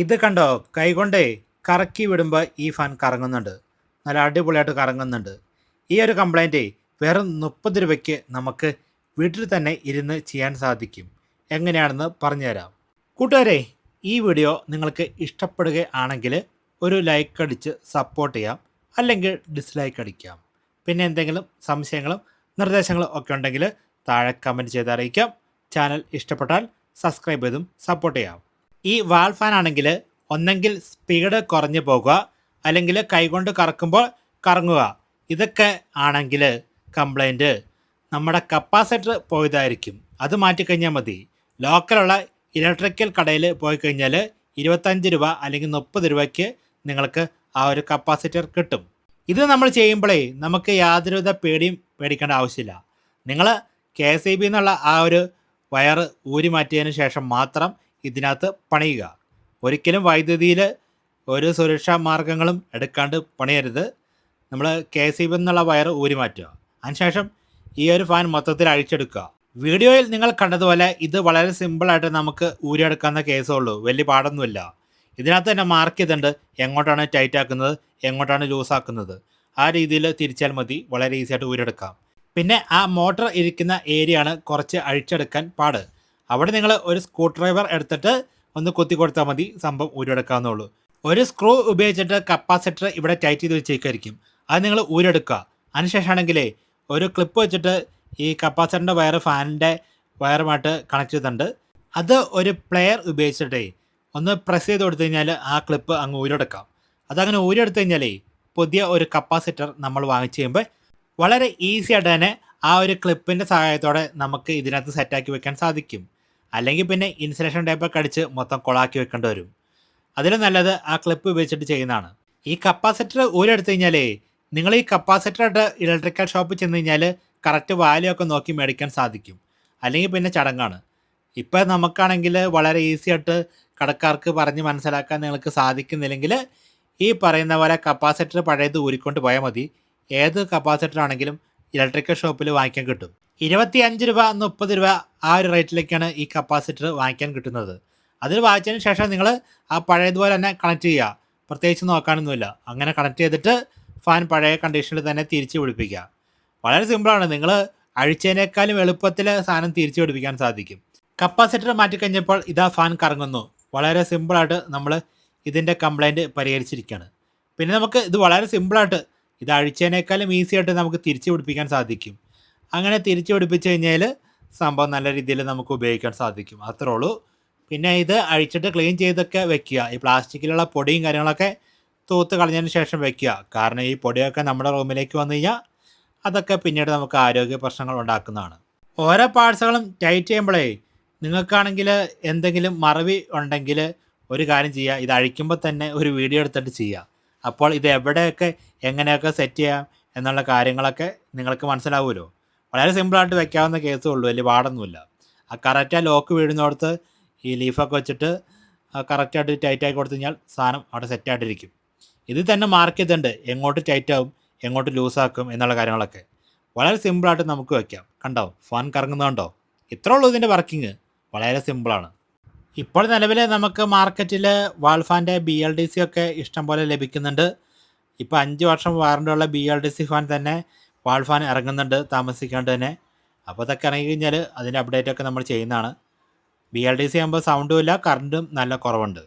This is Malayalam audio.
ഇത് കണ്ടോ? കൈകൊണ്ടേ കറക്കി വിടുമ്പോൾ ഈ ഫാൻ കറങ്ങുന്നുണ്ട്. നല്ല അടിപൊളിയായിട്ട് കറങ്ങുന്നുണ്ട്. ഈ ഒരു കംപ്ലൈന്റ് വെറും മുപ്പത് രൂപയ്ക്ക് നമുക്ക് വീട്ടിൽ തന്നെ ഇരുന്ന് ചെയ്യാൻ സാധിക്കും. എങ്ങനെയാണെന്ന് പറഞ്ഞുതരാം. കൂട്ടുകാരെ ഈ വീഡിയോ നിങ്ങൾക്ക് ഇഷ്ടപ്പെടുകയാണെങ്കിൽ ഒരു ലൈക്ക് അടിച്ച് സപ്പോർട്ട് ചെയ്യാം. അല്ലെങ്കിൽ ഡിസ്ലൈക്ക് അടിക്കാം. പിന്നെ എന്തെങ്കിലും സംശയങ്ങളും നിർദ്ദേശങ്ങളും ഒക്കെ ഉണ്ടെങ്കിൽ താഴെ കമന്റ് ചെയ്ത് അറിയിക്കാം. ചാനൽ ഇഷ്ടപ്പെട്ടാൽ സബ്സ്ക്രൈബ് ചെയ്തും സപ്പോർട്ട് ചെയ്യാം. ഈ വാൾ ഫാൻ ആണെങ്കിൽ ഒന്നെങ്കിൽ സ്പീഡ് കുറഞ്ഞു പോകുക അല്ലെങ്കിൽ കൈകൊണ്ട് കറക്കുമ്പോൾ കറങ്ങുക. ഇതൊക്കെ ആണെങ്കിൽ കംപ്ലൈന്റ് നമ്മുടെ കപ്പാസിറ്റർ പോയതായിരിക്കും. അത് മാറ്റിക്കഴിഞ്ഞാൽ മതി. ലോക്കലുള്ള ഇലക്ട്രിക്കൽ കടയിൽ പോയി കഴിഞ്ഞാൽ ഇരുപത്തഞ്ച് രൂപ അല്ലെങ്കിൽ മുപ്പത് രൂപയ്ക്ക് നിങ്ങൾക്ക് ആ ഒരു കപ്പാസിറ്റർ കിട്ടും. ഇത് നമ്മൾ ചെയ്യുമ്പോഴേ നമുക്ക് യാതൊരുവിധ പേടിയും പേടിക്കേണ്ട ആവശ്യമില്ല. നിങ്ങൾ കെ എസ് ഇ ബി എന്നുള്ള ആ ഒരു വയർ ഊരി മാറ്റിയതിന് ശേഷം മാത്രം ഇതിനകത്ത് പണിയുക. ഒരിക്കലും വൈദ്യുതിയിൽ ഒരു സുരക്ഷാ മാർഗങ്ങളും എടുക്കാണ്ട് പണിയരുത്. നമ്മൾ കെ സി ബി എന്നുള്ള വയർ ഊരി മാറ്റുക. അതിനുശേഷം ഈ ഒരു ഫാൻ മൊത്തത്തിൽ അഴിച്ചെടുക്കുക. വീഡിയോയിൽ നിങ്ങൾ കണ്ടതുപോലെ ഇത് വളരെ സിമ്പിളായിട്ട് നമുക്ക് ഊരിയെടുക്കാവുന്ന കേസേ ഉള്ളൂ. വലിയ പാടൊന്നുമില്ല. ഇതിനകത്ത് തന്നെ മാർക്ക് ചെയ്തിട്ടുണ്ട് എങ്ങോട്ടാണ് ടൈറ്റ് ആക്കുന്നത് എങ്ങോട്ടാണ് ലൂസ് ആക്കുന്നത്. ആ രീതിയിൽ തിരിച്ചാൽ മതി. വളരെ ഈസിയായിട്ട് ആയിട്ട് ഊരിയെടുക്കാം. പിന്നെ ആ മോട്ടർ ഇരിക്കുന്ന ഏരിയ ആണ് കുറച്ച് അഴിച്ചെടുക്കാൻ പാട്. അവിടെ നിങ്ങൾ ഒരു സ്ക്രൂ ഡ്രൈവർ എടുത്തിട്ട് ഒന്ന് കൊത്തി കൊടുത്താൽ മതി. സംഭവം ഊരെടുക്കാവുന്നുള്ളൂ ഒരു സ്ക്രൂ ഉപയോഗിച്ചിട്ട് കപ്പാസിറ്റർ ഇവിടെ ടൈറ്റ് ചെയ്ത് വെച്ചേക്കായിരിക്കും. അത് നിങ്ങൾ ഊരെടുക്കുക അതിനുശേഷമാണെങ്കിലേ ഒരു ക്ലിപ്പ് വെച്ചിട്ട് ഈ കപ്പാസിറ്ററിന്റെ വയർ ഫാനിന്റെ വയറുമായിട്ട് കണക്ട് ചെയ്തിട്ടുണ്ട്. അത് ഒരു പ്ലെയർ ഉപയോഗിച്ചിട്ടേ ഒന്ന് പ്രസ് ചെയ്ത് കൊടുത്തു കഴിഞ്ഞാൽ ആ ക്ലിപ്പ് അങ്ങ് ഊരെടുക്കാം അതങ്ങനെ ഊരെടുത്തു കഴിഞ്ഞാലേ പുതിയ ഒരു കപ്പാസിറ്റർ നമ്മൾ വാങ്ങിച്ച് കഴിയുമ്പോൾ വളരെ ഈസി ആയിട്ട് തന്നെ ആ ഒരു ക്ലിപ്പിന്റെ സഹായത്തോടെ നമുക്ക് ഇതിനകത്ത് സെറ്റാക്കി വെക്കാൻ സാധിക്കും. അല്ലെങ്കിൽ പിന്നെ ഇൻസുലേഷൻ ടേപ്പൊക്കെ അടിച്ച് മൊത്തം കൊളാക്കി വെക്കേണ്ടി വരും. അതിലും നല്ലത് ആ ക്ലിപ്പ് ഉപയോഗിച്ചിട്ട് ചെയ്യുന്നതാണ്. ഈ കപ്പാസിറ്റർ ഊരെടുത്തു കഴിഞ്ഞാലേ നിങ്ങൾ ഈ കപ്പാസിറ്ററായിട്ട് ഇലക്ട്രിക്കൽ ഷോപ്പിൽ ചെന്ന് കഴിഞ്ഞാൽ കറക്റ്റ് വാല്യൂ ഒക്കെ നോക്കി മേടിക്കാൻ സാധിക്കും. അല്ലെങ്കിൽ പിന്നെ ചടങ്ങാണ്. ഇപ്പോൾ നമുക്കാണെങ്കിൽ വളരെ ഈസി ആയിട്ട് കടക്കാർക്ക് പറഞ്ഞ് മനസ്സിലാക്കാൻ നിങ്ങൾക്ക് സാധിക്കുന്നില്ലെങ്കിൽ ഈ പറയുന്ന പോലെ കപ്പാസിറ്റർ പഴയത് ഊരിക്കൊണ്ട് പോയാൽ മതി. ഏത് കപ്പാസിറ്റർ ആണെങ്കിലും ഇലക്ട്രിക്കൽ ഷോപ്പിൽ വാങ്ങിക്കാൻ കിട്ടും. ഇരുപത്തി അഞ്ച് രൂപ മുപ്പത് രൂപ ആ ഒരു റേറ്റിലേക്കാണ് ഈ കപ്പാസിറ്റർ വാങ്ങിക്കാൻ കിട്ടുന്നത്. അതിൽ വാങ്ങിച്ചതിന് ശേഷം നിങ്ങൾ ആ പഴയതുപോലെ തന്നെ കണക്ട് ചെയ്യുക. പ്രത്യേകിച്ച് നോക്കാനൊന്നുമില്ല. അങ്ങനെ കണക്ട് ചെയ്തിട്ട് ഫാൻ പഴയ കണ്ടീഷനിൽ തന്നെ തിരിച്ച് പിടിപ്പിക്കുക. വളരെ സിമ്പിളാണ് നിങ്ങൾ അഴിച്ചതിനേക്കാളും എളുപ്പത്തിൽ സാധനം തിരിച്ചു പിടിപ്പിക്കാൻ സാധിക്കും. കപ്പാസിറ്റർ മാറ്റിക്കഴിഞ്ഞപ്പോൾ ഇതാ ഫാൻ കറങ്ങുന്നു. വളരെ സിമ്പിളായിട്ട് നമ്മൾ ഇതിന്റെ കംപ്ലൈന്റ് പരിഹരിച്ചിരിക്കുകയാണ്. പിന്നെ നമുക്ക് ഇത് വളരെ സിമ്പിളായിട്ട് ഇത് അഴിച്ചതിനേക്കാളും ഈസി ആയിട്ട് നമുക്ക് തിരിച്ചു പിടിപ്പിക്കാൻ സാധിക്കും. അങ്ങനെ തിരിച്ചു പിടിപ്പിച്ച് കഴിഞ്ഞാൽ സംഭവം നല്ല രീതിയിൽ നമുക്ക് ഉപയോഗിക്കാൻ സാധിക്കും. അത്രേ ഉള്ളൂ. പിന്നെ ഇത് അഴിച്ചിട്ട് ക്ലീൻ ചെയ്തൊക്കെ വെക്കുക. ഈ പ്ലാസ്റ്റിക്കിലുള്ള പൊടിയും കാര്യങ്ങളൊക്കെ തൂത്ത് കളഞ്ഞതിന് ശേഷം വെക്കുക. കാരണം ഈ പൊടിയൊക്കെ നമ്മുടെ റൂമിലേക്ക് വന്നു കഴിഞ്ഞാൽ അതൊക്കെ പിന്നീട് നമുക്ക് ആരോഗ്യ പ്രശ്നങ്ങൾ ഉണ്ടാക്കുന്നതാണ്. ഓരോ പാർട്സുകളും ടൈറ്റ് ചെയ്യുമ്പോഴേ നിങ്ങൾക്കാണെങ്കിൽ എന്തെങ്കിലും മറവി ഉണ്ടെങ്കിൽ ഒരു കാര്യം ചെയ്യുക ഇത് അഴിക്കുമ്പോൾ തന്നെ ഒരു വീഡിയോ എടുത്തിട്ട് ചെയ്യുക അപ്പോൾ ഇത് എവിടെയൊക്കെ എങ്ങനെയൊക്കെ സെറ്റ് ചെയ്യാം എന്നുള്ള കാര്യങ്ങളൊക്കെ നിങ്ങൾക്ക് മനസ്സിലാവുമല്ലോ. വളരെ സിമ്പിളായിട്ട് വെക്കാവുന്ന കേസേ ഉള്ളൂ. വലിയ പാടൊന്നുമില്ല. ആ കറക്റ്റായി ലോക്ക് വീഴുന്നിടത്ത് ഈ ലീഫൊക്കെ വെച്ചിട്ട് കറക്റ്റായിട്ട് ടൈറ്റ് ആക്കി കൊടുത്തു കഴിഞ്ഞാൽ സാധനം അവിടെ സെറ്റായിട്ടിരിക്കും. ഇത് തന്നെ മാർക്ക് ചെയ്തിട്ടുണ്ട്. എങ്ങോട്ട് ടൈറ്റ് ആവും എങ്ങോട്ട് ലൂസാക്കും എന്നുള്ള കാര്യങ്ങളൊക്കെ. വളരെ സിമ്പിളായിട്ട് നമുക്ക് വെക്കാം. കണ്ടോ? ഫാൻ കറങ്ങുന്നുണ്ടോ ഇത്രേ ഉള്ളൂ ഇതിന്റെ വർക്കിംഗ്. വളരെ സിമ്പിളാണ്. ഇപ്പോൾ നിലവിൽ നമുക്ക് മാർക്കറ്റിൽ വാൾഫാന്റെ ബി എൽ ഡി സി ഒക്കെ ഇഷ്ടംപോലെ ലഭിക്കുന്നുണ്ട്. ഇപ്പോൾ അഞ്ച് വർഷം വാറണ്ടി ഉള്ള B L D C fan തന്നെ വാൾഫാൻ ഇറങ്ങുന്നുണ്ട് താമസിക്കാണ്ട് തന്നെ അപ്പോൾ അതൊക്കെ ഇറങ്ങി കഴിഞ്ഞാൽ അതിന്റെ അപ്ഡേറ്റൊക്കെ നമ്മൾ ചെയ്യുന്നതാണ്. ബി എൽ ഡി സി ആകുമ്പോൾ സൗണ്ടും ഇല്ല കറണ്ടും നല്ല കുറവുണ്ട്.